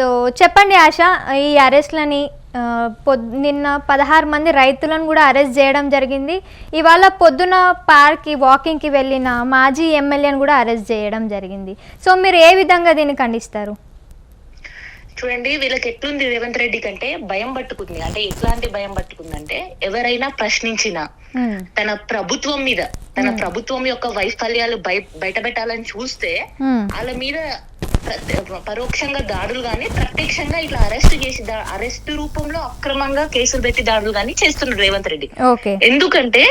So చెప్పండి ఆశ ఈ అరెస్ట్లని నిన్న పదహారు మంది రైతులను కూడా అరెస్ట్ చేయడం జరిగింది. ఇవాళ పొద్దున పార్క్కి వాకింగ్కి వెళ్ళిన మాజీ ఎమ్మెల్యేని కూడా అరెస్ట్ చేయడం జరిగింది. సో మీరు ఏ విధంగా దీన్ని ఖండిస్తారు? చూడండి వీళ్ళకి ఎట్లుంది రేవంత్ రెడ్డి కంటే భయం పట్టుకుంది. అంటే ఎట్లాంటి భయం పట్టుకుందంటే ఎవరైనా ప్రశ్నించినా. తన ప్రభుత్వం మీద తన ప్రభుత్వం యొక్క వైఫల్యాలు బయ బయట పెట్టాలని చూస్తే. వాళ్ళ మీద పరోక్షంగా దాడులు గాని ప్రత్యక్షంగా ఇట్లా అరెస్ట్ చేసి అరెస్ట్ రూపంలో అక్రమంగా కేసులు పెట్టి దాడులు గాని చేస్తున్నాడు రేవంత్ రెడ్డి ఎందుకంటే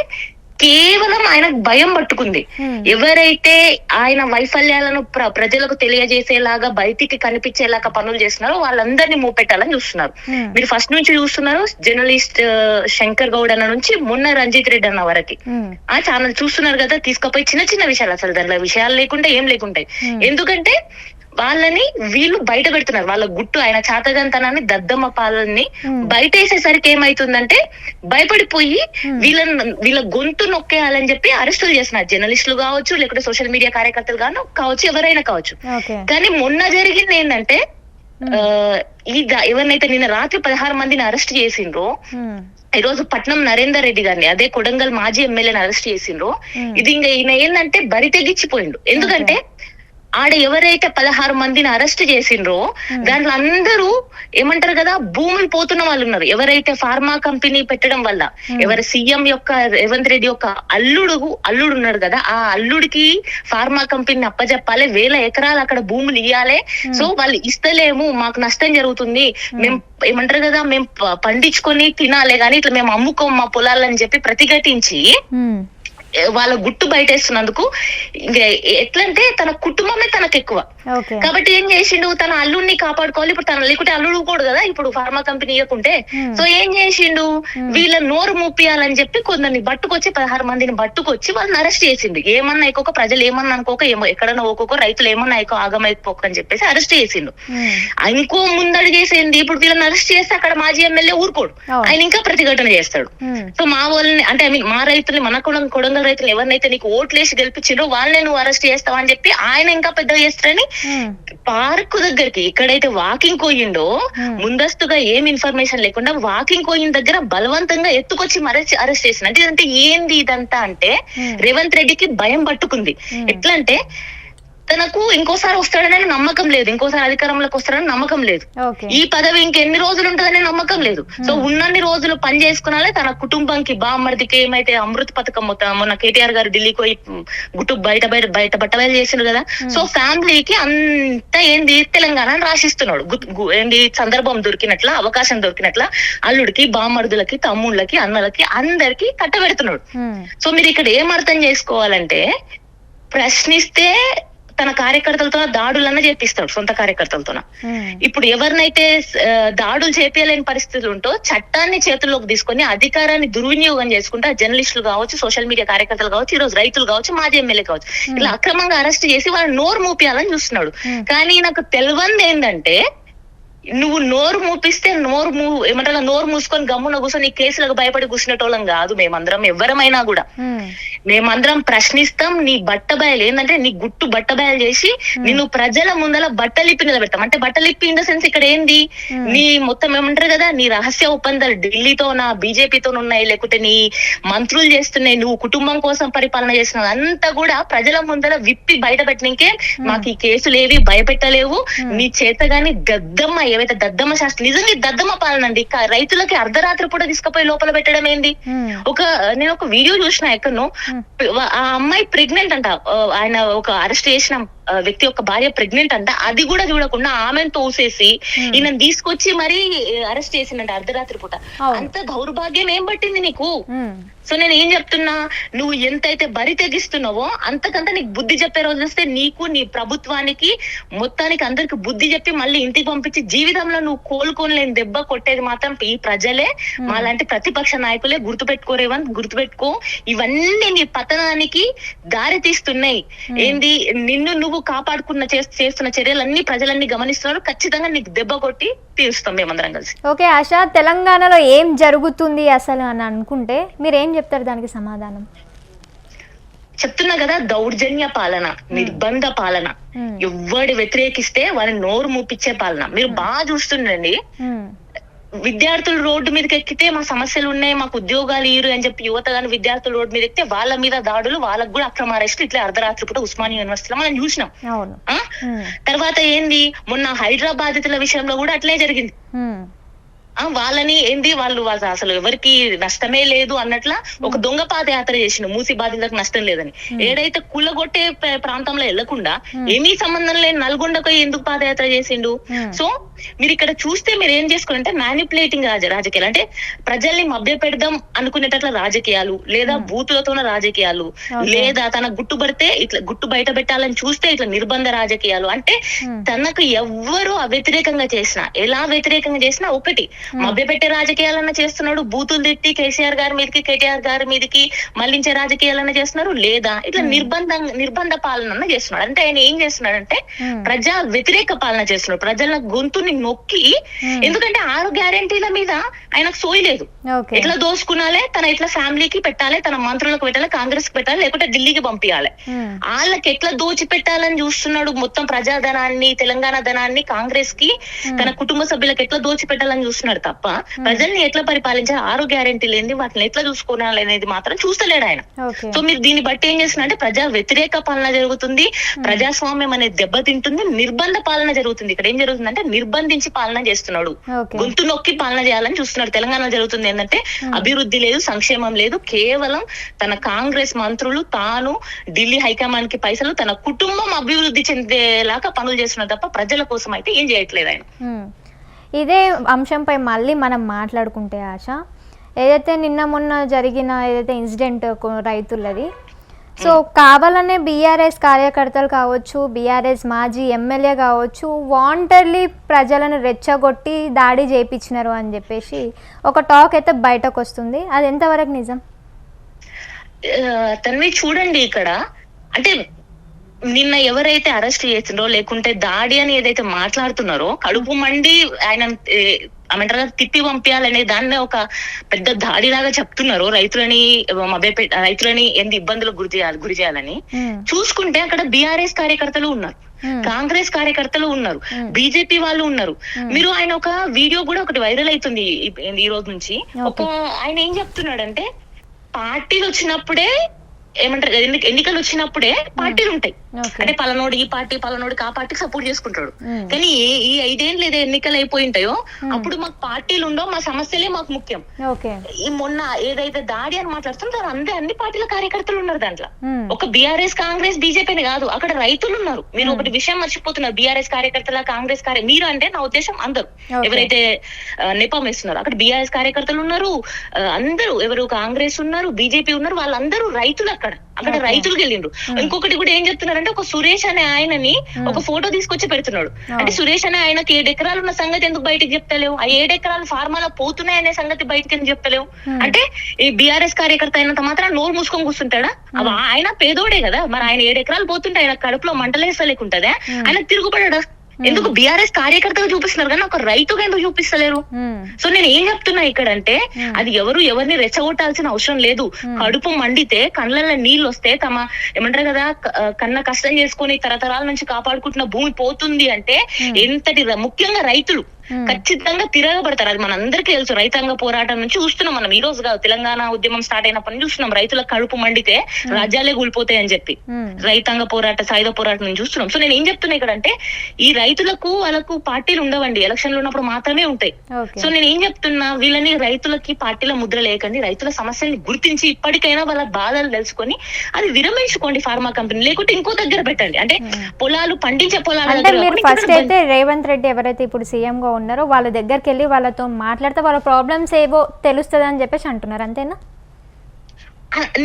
కేవలం ఆయనకు భయం పట్టుకుంది. ఎవరైతే ఆయన వైఫల్యాలను ప్ర- ప్రజలకు తెలియజేసేలాగా బయటికి కనిపించేలాగా పనులు చేస్తున్నారో వాళ్ళందరినీ మూపెట్టాలని చూస్తున్నారు. మీరు ఫస్ట్ నుంచి చూస్తున్నారు జర్నలిస్ట్ శంకర్ గౌడ్ అన్న నుంచి మొన్న రంజిత్ రెడ్డి అన్న వరకు. ఆ ఛానల్ చూస్తున్నారు కదా తీసుకుపోయి చిన్న చిన్న విషయాలు అసలు దాంట్లో విషయాలు లేకుండా ఏం లేకుంటాయి. ఎందుకంటే వాళ్ళని వీళ్ళు బయట పెడుతున్నారు వాళ్ళ గుట్టు ఆయన చాతగంతనాన్ని దద్దమ్మ Hmm. బయట వేసేసరికి ఏమైతుందంటే భయపడిపోయి. వీళ్ళని వీళ్ళ గొంతు నొక్కేయాలని చెప్పి అరెస్టులు చేస్తున్నారు జర్నలిస్టులు కావచ్చు లేకపోతే సోషల్ మీడియా కార్యకర్తలు గాను కావచ్చు ఎవరైనా కావచ్చు కానీ మొన్న జరిగింది ఏంటంటే. ఆ, ఈ ఎవరినైతే నిన్న రాత్రి పదహారు మందిని అరెస్ట్ చేసిండ్రో. ఈ రోజు పట్నం నరేందర్ రెడ్డి గారిని అదే కొడంగల్ మాజీ ఎమ్మెల్యేని అరెస్ట్ చేసిండ్రు. ఇది ఇంకా ఈయన ఏంటంటే బరి తెగించిపోయిండు ఎందుకంటే ఆడ ఎవరైతే పదహారు మందిని అరెస్ట్ చేసిండ్రో Hmm. దాంట్లో అందరూ ఏమంటారు కదా భూములు పోతున్న వాళ్ళు ఉన్నారు. ఎవరైతే ఫార్మా కంపెనీ పెట్టడం వల్ల Hmm. ఎవరి సీఎం యొక్క రేవంత్ రెడ్డి యొక్క అల్లుడు అల్లుడు ఉన్నాడు కదా ఆ అల్లుడికి ఫార్మా కంపెనీని అప్పజెప్పాలి వేల ఎకరాలు అక్కడ భూములు ఇయ్యాలి సో వాళ్ళు ఇస్తలేము మాకు నష్టం జరుగుతుంది. మేము ఏమంటారు కదా మేము పండించుకొని తినాలి కానీ ఇట్లా మేము అమ్ముకోం మా పొలాలని చెప్పి ప్రతిఘటించి వాళ్ళ గుట్టు బయటేస్తున్నందుకు ఇంకా ఎట్లంటే తన కుటుంబమే తనకు ఎక్కువ కాబట్టి ఏం చేసిండు? తన అల్లుడిని కాపాడుకోవాలి. ఇప్పుడు తన లేకుంటే అల్లుడు కూడా కదా. ఇప్పుడు ఫార్మా కంపెనీ ఇవ్వకుంటే. సో ఏం చేసిండు. వీళ్ళ నోరు మూపియాలని చెప్పి కొందరిని బట్టుకొచ్చి పదహారు మందిని బట్టుకొచ్చి వాళ్ళని అరెస్ట్ చేసిండు. ఏమన్నా అయిపోక ప్రజలు ఏమన్నా అనుకోక ఏమో ఎక్కడన్నా ఓకోక రైతులు ఏమన్నా అయిపో ఆగమైపోక అని చెప్పేసి అరెస్ట్ చేసిండు. ఇంకో ముందడుగేసింది? ఇప్పుడు వీళ్ళని అరెస్ట్ చేస్తే అక్కడ మాజీ ఎమ్మెల్యే ఊరుకోడు. ఆయన ఇంకా ప్రతిఘటన చేస్తాడు. సో మా వాళ్ళని అంటే ఐ మీన్ మా రైతుల్ని మన కొడం కొడంగల్ రైతులు ఎవరినైతే నీకు ఓట్లేసి గెలిపించిండ్రో వాళ్ళని నువ్వు అరెస్ట్ చేస్తావా అని చెప్పి ఆయన ఇంకా పెద్దగా చేస్తారని మ్మ్. పార్క్ దగ్గరికి ఎక్కడైతే వాకింగ్ కోయిండో Hmm. ముందస్తుగా ఏం ఇన్ఫర్మేషన్ లేకుండా వాకింగ్ కోయిన దగ్గర బలవంతంగా ఎత్తుకొచ్చి అరెస్ట్ అరెస్ట్ చేసిన అంటే ఏంది ఇదంతా అంటే Hmm. రేవంత్ రెడ్డికి భయం పట్టుకుంది Hmm. ఎట్లా అంటే తనకు ఇంకోసారి వస్తాడనే నమ్మకం లేదు. ఇంకోసారి అధికారంలోకి వస్తాడని నమ్మకం లేదు. ఈ పదవి ఇంకెన్ని రోజులు ఉంటుందనే నమ్మకం లేదు. సో ఉన్నన్ని రోజులు పని చేసుకున్నాలే తన కుటుంబంకి బామ్మర్దికి ఏమైతే అమృత పథకం మొత్తం మొన్న కేటీఆర్ గారు ఢిల్లీకి పోయి గుట్టు బయట బయట బయట బట్టబయలు చేసిండు కదా. సో ఫ్యామిలీకి అంత ఏంది తెలంగాణ అని రాసిస్తున్నాడు. ఏంది సందర్భం దొరికినట్ల అవకాశం దొరికినట్ల అల్లుడికి బామ్మర్దులకి తమ్ముళ్ళకి అన్నలకి అందరికి కట్టబెడుతున్నాడు. మ్మ్. సో మీరు ఇక్కడ ఏం అర్థం చేసుకోవాలంటే ప్రశ్నిస్తే తన కార్యకర్తలతో దాడులన్న చేపిస్తాడు సొంత కార్యకర్తలతో మ్మ్. ఇప్పుడు ఎవరినైతే దాడులు చేపించలేని పరిస్థితులు ఉంటో చట్టాన్ని చేతుల్లోకి తీసుకొని అధికారాన్ని దుర్వినియోగం చేసుకుంటే ఆ జర్నలిస్టులు కావచ్చు సోషల్ మీడియా కార్యకర్తలు కావచ్చు ఈ రోజు రైతులు కావచ్చు మాజీ ఎమ్మెల్యే కావచ్చు ఇలా అక్రమంగా అరెస్ట్ చేసి వాళ్ళని నోరు మూపియాలని చూస్తున్నాడు Hmm. కానీ నాకు తెలియంది ఏంటంటే నువ్వు నోరు మూపిస్తే నోరు మూ ఏమంటారు నోరు మూసుకొని గమ్మున కూర్చొని ఈ కేసులకు భయపడి కూర్చునేటోళ్ళం కాదు మేమందరం ఎవరమైనా కూడా. మ్మ్. మేమందరం ప్రశ్నిస్తాం నీ బట్ట బయలు ఏంటంటే నీ గుట్టు బట్ట బయలు చేసి నిన్ను ప్రజల ముందల బట్టలిప్పి నిలబెడతాం. అంటే బట్టలిప్పి ఇన్ ద సెన్స్ ఇక్కడ ఏంది. నీ మొత్తం ఏమంటారు కదా నీ రహస్య ఒప్పందాలు ఢిల్లీతో నా బీజేపీతో ఉన్నాయి లేకుంటే నీ మంత్రులు చేస్తున్నాయి నువ్వు కుటుంబం కోసం పరిపాలన చేస్తున్నావు అంతా కూడా ప్రజల ముందర విప్పి బయట పెట్టినకే మాకు ఈ కేసులు ఏవి భయపెట్టలేవు నీ చేత గాని దద్దమ్మ ఏవైతే దద్దమ్మ శాస్త్రం నిజంగా దద్దమ్మ పాలన అండి రైతులకి అర్ధరాత్రి పూట తీసుకుపోయి లోపల పెట్టడం ఏంది. ఒక నేను ఒక వీడియో చూసిన ఎక్కడో Hmm. ఆ అమ్మాయి ప్రెగ్నెంట్ అంట ఆయన ఒక అరెస్ట్ చేసిన వ్యక్తి యొక్క భార్య ప్రెగ్నెంట్ అంట అది కూడా చూడకుండా ఆమెను తోసేసి Hmm. ఈయన తీసుకొచ్చి మరీ అరెస్ట్ చేసిందంట అర్ధరాత్రి పూట. అంత దౌర్భాగ్యం ఏం పట్టింది నీకు? మ్మ్. సో నేను ఏం చెప్తున్నా నువ్వు ఎంతైతే బరి తెగిస్తున్నావో అంతకంత నీకు బుద్ధి చెప్పే రోజు వస్తే నీకు నీ ప్రభుత్వానికి మొత్తానికి అందరికి బుద్ధి చెప్పి మళ్ళీ ఇంటికి పంపించి జీవితంలో నువ్వు కోలుకోలేని దెబ్బ కొట్టేది మాత్రం ఈ ప్రజలే. మాలాంటి ప్రతిపక్ష నాయకులే గుర్తుపెట్టుకోరేవని గుర్తుపెట్టుకో. ఇవన్నీ నీ పతనానికి దారి తీస్తున్నాయి ఏంది? నిన్ను నువ్వు కాపాడుకున్న చేస్- చేస్తున్న చర్యలన్నీ ప్రజలన్నీ గమనిస్తున్నారు. ఖచ్చితంగా నీకు దెబ్బ కొట్టి తీరుస్తాం మేమందరం కలిసి. ఓకే ఆశ తెలంగాణలో ఏం జరుగుతుంది అసలు అని అనుకుంటే మీరు ఏం చెప్తారు దానికి సమాధానం? చెప్తున్నా కదా దౌర్జన్య పాలన నిర్బంధ పాలన. ఎవ్వడి వ్యతిరేకిస్తే వారిని నోరు మూపించే పాలన. మీరు బాగా చూస్తుండండి. విద్యార్థులు రోడ్డు మీదకి ఎక్కితే మా సమస్యలు ఉన్నాయి మాకు ఉద్యోగాలు ఇరు అని చెప్పి యువత కానీ విద్యార్థులు రోడ్డు మీద ఎక్కితే వాళ్ళ మీద దాడులు వాళ్ళకు కూడా అక్రమ అరెస్టులు ఇట్లా అర్ధరాత్రి పూట ఉస్మానియా యూనివర్సిటీలో మనం చూసినాం. తర్వాత ఏంది? మొన్న హైదరాబాద్ బాధితుల విషయంలో కూడా అట్లే జరిగింది. వాళ్ళని ఏంది? వాళ్ళు వాళ్ళు అసలు ఎవరికి నష్టమే లేదు అన్నట్ల ఒక దొంగ పాదయాత్ర చేసిన మూసి బాధితులకు నష్టం లేదని. ఏడైతే కుళ్ళగొట్టే ప్ర- ప్రాంతంలో వెళ్ళకుండా ఏమీ సంబంధం లేని నల్గొండకు ఎందుకు పాదయాత్ర చేసిండు. సో మీరు ఇక్కడ చూస్తే మీరు ఏం చేసుకోవాలంటే మ్యానిపులేటింగ్ రాజ రాజకీయాలు. అంటే ప్రజల్ని మభ్య పెడదాం అనుకునేటట్ల రాజకీయాలు లేదా బూతులతోన రాజకీయాలు Okay. లేదా తన గుట్టు పడితే ఇట్లా గుట్టు బయట పెట్టాలని చూస్తే ఇట్లా నిర్బంధ రాజకీయాలు. అంటే Hmm. తనకు ఎవ్వరు వ్యతిరేకంగా చేసినా ఎలా వ్యతిరేకంగా చేసినా ఒకటి మభ్య పెట్టే రాజకీయాలన్నా చేస్తున్నాడు బూతులు తిట్టి కేసీఆర్ గారి మీదకి కేటీఆర్ గారి మీదకి మళ్ళించే రాజకీయాలన్నా చేస్తున్నారు లేదా ఇట్లా నిర్బంధం నిర్బంధ పాలన చేస్తున్నాడు. అంటే ఆయన ఏం చేస్తున్నాడంటే ప్రజా వ్యతిరేక పాలన చేస్తున్నాడు. ప్రజల గొంతుని నొక్కి Hmm. ఎందుకంటే ఆరు గ్యారెంటీల మీద ఆయనకు సోయి లేదు. ఓకే. ఎట్లా దోసుకునాలే తన ఎట్లా ఫ్యామిలీకి పెట్టాలి తన మంత్రులకు పెట్టాలి కాంగ్రెస్కి పెట్టాలి లేకుంటే ఢిల్లీకి పంపించాలి వాళ్ళకి ఎట్లా దోచి పెట్టాలని చూస్తున్నాడు మొత్తం ప్రజాధనాన్ని తెలంగాణ ధనాన్ని కాంగ్రెస్కి తన కుటుంబ సభ్యులకు ఎట్లా దోచి పెట్టాలని చూస్తున్నాడు తప్ప ప్రజల్ని ఎట్లా పరిపాలించాలి ఆరు గ్యారెంటీ లేని వాటిని ఎట్లా చూసుకోవాలి అనేది మాత్రం చూస్తలేడు ఆయన. సో మీరు దీన్ని బట్టి ఏం చేస్తున్నారంటే ప్రజా వ్యతిరేక పాలన జరుగుతుంది ప్రజాస్వామ్యం అనేది దెబ్బతింటుంది నిర్బంధ పాలన జరుగుతుంది. ఇక్కడ ఏం జరుగుతుందంటే నిర్బంధించి పాలన చేస్తున్నాడు. గొంతు నొక్కి పాలన చేయాలని చూస్తున్నాడు. తెలంగాణలో జరుగుతుంది ఏంటంటే అభివృద్ధి లేదు సంక్షేమం లేదు. కేవలం తన కాంగ్రెస్ మంత్రులు తాను ఢిల్లీ హైకమాండ్కి పైసలు తన కుటుంబం అభివృద్ధి చెందేలాగా పనులు చేస్తున్నారు తప్ప ప్రజల కోసం అయితే ఏం చేయట్లేదు ఆయన. ఇదే అంశంపై మళ్ళీ మనం మాట్లాడుకుంటే ఆశ. ఏదైతే నిన్న మొన్న జరిగిన ఏదైతే ఇన్సిడెంట్ రైతులది సో కావాలనే బీఆర్ఎస్ కార్యకర్తలు కావచ్చు బీఆర్ఎస్ మాజీ ఎమ్మెల్యే కావచ్చు వాంటర్లీ ప్రజలను రెచ్చగొట్టి దాడి చేయించినారు అని చెప్పేసి ఒక టాక్ అయితే బయటకు వస్తుంది అది ఎంతవరకు నిజం? తన్వి చూడండి ఇక్కడ. అంటే నిన్న ఎవరైతే అరెస్ట్ చేసిండ్రో లేకుంటే దాడి అని ఏదైతే మాట్లాడుతున్నారో కడుపు మండి ఆయన ఏమంటారు తిప్పి పంపించాలనే దాన్ని ఒక పెద్ద దాడిలాగా చెప్తున్నారు రైతులని రైతులని ఎంత ఇబ్బందులకు గురి చేయాలి గురి చేయాలని. చూసుకుంటే అక్కడ బీఆర్ఎస్ కార్యకర్తలు ఉన్నారు. కాంగ్రెస్ కార్యకర్తలు ఉన్నారు. బీజేపీ వాళ్ళు ఉన్నారు. మీరు ఆయన ఒక వీడియో కూడా ఒకటి వైరల్ అవుతుంది ఈ- రోజు నుంచి. ఒక ఆయన ఏం చెప్తున్నాడంటే పార్టీలు వచ్చినప్పుడే ఏమంటారు ఎన్ని- ఎన్నికలు వచ్చినప్పుడే పార్టీలు ఉంటాయి అంటే పలనోడు ఈ పార్టీ పలనోడికి ఆ పార్టీకి సపోర్ట్ చేసుకుంటాడు. మ్మ్. కానీ ఏ- ఈ ఐదేళ్ళు ఏదో ఎన్నికలు అయిపోయి ఉంటాయో అప్పుడు మాకు పార్టీలు ఉండవు మా సమస్యలే మాకు ముఖ్యం. ఈ మొన్న ఏదైతే దాడి అని మాట్లాడుతుందో అందరి అన్ని పార్టీల కార్యకర్తలు ఉన్నారు దాంట్లో. మ్మ్. ఒక బీఆర్ఎస్ కాంగ్రెస్ బీజేపీ కాదు అక్కడ రైతులు ఉన్నారు. మీరు ఒకటి విషయం మర్చిపోతున్నారు బీఆర్ఎస్ కార్యకర్తల కాంగ్రెస్ కార్య మీరు అంటే నా ఉద్దేశం అందరు. ఎవరైతే నెపం వేస్తున్నారు అక్కడ బీఆర్ఎస్ కార్యకర్తలు ఉన్నారు అందరూ ఎవరు కాంగ్రెస్ ఉన్నారు బీజేపీ ఉన్నారు వాళ్ళందరూ రైతులు అక్కడ. అక్కడ. రైతులు వెళ్ళిండ్రు ఇంకొకటి కూడా ఏం చెప్తున్నారంటే ఒక సురేష్ అనే ఆయనని ఒక ఫోటో తీసుకొచ్చి పెడుతున్నాడు. అంటే సురేష్ అనే ఆయనకి ఏడు ఎకరాలు ఉన్న సంగతి ఎందుకు బయటకు చెప్తలేవు? ఆ ఏడు ఎకరాలు ఫార్మాలో పోతున్నాయి అనే సంగతి బయటకు ఎందుకు చెప్తలేవు? అంటే ఈ బీఆర్ఎస్ కార్యకర్త అయినంత మాత్రం నోరు మూసుకొని కూర్చుంటాడా? ఆయన పేదోడే కదా. మరి ఆయన ఏడు ఎకరాలు పోతుంటే ఆయన కడుపులో మంటలేసలేకుంటదా ఆయన తిరుగుపడాడా ఎందుకు బీఆర్ఎస్ కార్యకర్తగా చూపిస్తున్నారు కానీ ఒక రైతుగా ఎందుకు చూపిస్తలేరు? మ్మ్. సో నేను ఏం చెప్తున్నా ఇక్కడ అంటే అది ఎవరు ఎవరిని రెచ్చగొట్టాల్సిన అవసరం లేదు. కడుపు మండితే కళ్ళల్లో నీళ్ళు వస్తే తమ ఏమంటారు కదా కన్న కష్టం చేసుకొని తరతరాల నుంచి కాపాడుకుంటున్న భూమి పోతుంది అంటే ఎంతటి ముఖ్యంగా రైతులు. ఖచ్చితంగా తిరగబడతారు. అది మనందరికీ తెలుసు. రైతాంగ పోరాటం నుంచి చూస్తున్నాం మనం. ఈ రోజు కాదు తెలంగాణ ఉద్యమం స్టార్ట్ అయినప్పటి నుంచి చూస్తున్నాం. రైతుల కడుపు మండితే రాజ్యాలే కూలిపోతాయి అని చెప్పి. రైతాంగ పోరాట సాయుధ పోరాటం నుంచి చూస్తున్నాం. సో నేను ఏం చెప్తున్నా ఇక్కడ అంటే ఈ రైతులకు వాళ్ళకు పార్టీలు ఉండవండి. ఎలక్షన్లు ఉన్నప్పుడు మాత్రమే ఉంటాయి. సో నేను ఏం చెప్తున్నా వీళ్ళని రైతులకి పార్టీల ముద్ర లేకండి. రైతుల సమస్యల్ని గుర్తించి ఇప్పటికైనా వాళ్ళ బాధలు తెలుసుకొని అది విరమించుకోండి ఫార్మా కంపెనీ. లేకుంటే ఇంకో దగ్గర పెట్టండి. అంటే పొలాలు పండించే పొలాల ఫస్ట్ అయితే రేవంత్ రెడ్డి ఎవరైతే ఇప్పుడు సీఎం గా ఉన్నారో వాళ్ళ దగ్గరికి వెళ్ళి వాళ్ళతో మాట్లాడితే వాళ్ళ ప్రాబ్లమ్స్ ఏవో తెలుస్తుంది అని చెప్పేసి అంటున్నారు. అంతేనా?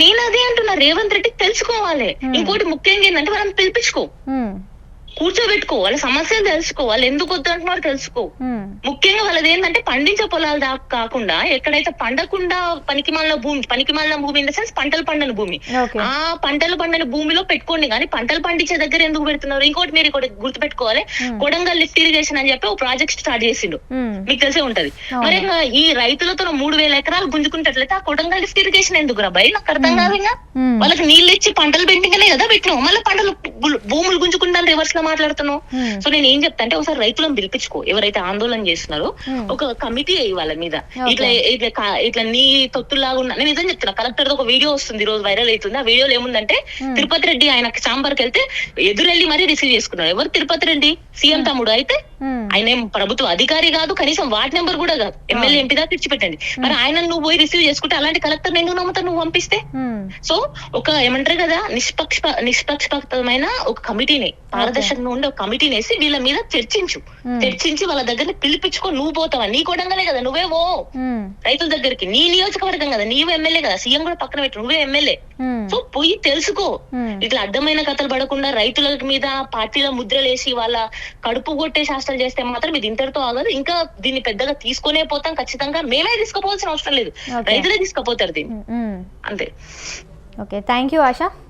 నేను అదే అంటున్నా. రేవంత్ రెడ్డి తెలుసుకోవాలి. ఇంకోటి ముఖ్యంగా ఏంటంటే మనం పిలిపించుకో. కూర్చోబెట్టుకో వాళ్ళ సమస్యలు తెలుసుకో వాళ్ళు ఎందుకు వద్దు అంటున్నారో తెలుసుకో ముఖ్యంగా వాళ్ళది ఏంటంటే పండించే పొలాలు దాకా కాకుండా ఎక్కడైతే పండకుండా పనికి భూమి పనికి భూమి ఇన్ ద సెన్స్ పంటలు పండని భూమి. ఆ పంటలు పండని భూమిలో పెట్టుకోండి కానీ పంటలు పండించే దగ్గర ఎందుకు పెడుతున్నారు? ఇంకోటి మీరు ఇక్కడ గుర్తుపెట్టుకోవాలి. కొడంగల్ లిఫ్ట్ ఇరిగేషన్ అని చెప్పి ఒక ప్రాజెక్ట్ స్టార్ట్ చేసిండు. మీకు తెలిసే ఉంటది. మరి ఈ రైతులతో మూడు వేల ఎకరాలు గుంజుకుంటట్లయితే ఆ కొడంగల్ లిఫ్ట్ ఇరిగేషన్ ఎందుకు రాబాయి నాకు అర్థం కాదు ఇంకా. వాళ్ళకి నీళ్ళు ఇచ్చి పంటలు పెంటింగనే కదా పెట్టినావు. మళ్ళీ పంటలు భూములు గుంజుకుంటాను రివర్స్లో మాట్లాడుతున్నావు? సో నేను ఏం చెప్తా అంటే ఒకసారి రైతులను పిలిపించుకో. ఎవరైతే ఆందోళన చేస్తున్నారో. ఒక కమిటీ అయ్యి వాళ్ళ మీద. ఇట్లా ఇట్లా ఇట్లా నీ తొత్తులాగా ఉన్న నేను నిజం చెప్తున్నా కలెక్టర్ ఒక వీడియో వస్తుంది ఈ రోజు వైరల్ అవుతుంది. ఆ వీడియోలో ఏముందంటే. తిరుపతి రెడ్డి ఆయన చాంబర్కి వెళ్తే ఎదురెళ్ళి మరీ రిసీవ్ చేసుకున్నారు. ఎవరు తిరుపతి రెడ్డి? సీఎం తమ్ముడు అయితే ఆయన ఏం ప్రభుత్వ అధికారి కాదు కనీసం వార్డ్ నెంబర్ కూడా కాదు. ఎమ్మెల్యే ఎంపీ దాకా ఇచ్చిపెట్టండి. మరి ఆయన నువ్వు పోయి రిసీవ్ చేసుకుంటే అలాంటి కలెక్టర్ ఎందుకు నమ్ముతావు నువ్వు పంపిస్తే? సో ఒక ఏమంటారు కదా నిష్పక్ష నిష్పక్షపాతమైన ఒక కమిటీని పారదర్శకంగా ఉండే ఒక కమిటీని వేసి వీళ్ళ మీద చర్చించు. చర్చించి వాళ్ళ దగ్గర పిలిపించుకో నువ్వు పోతావా? నీ కొడంగానే కదా నువ్వే పో. ఉమ్, రైతుల దగ్గరికి. నీ నియోజకవర్గం కదా నీవు ఎమ్మెల్యే కదా సీఎం కూడా పక్కన పెట్టు నువ్వే ఎమ్మెల్యే. సో పోయి తెలుసుకో. ఇట్లా అడ్డమైన కథలు పడకుండా రైతుల మీద పార్టీల ముద్రలేసి వాళ్ళ కడుపు కొట్టే శాస్త్రాలు చేస్తే మాత్రం ఇది ఇంతటితో ఆగదు. ఇంకా దీన్ని పెద్దగా తీసుకునే పోతాం ఖచ్చితంగా. మేమే తీసుకుపోవాల్సిన అవసరం లేదు. రైతులే తీసుకుపోతారు దీన్ని. అంతే. ఓకే. Thank you Asha.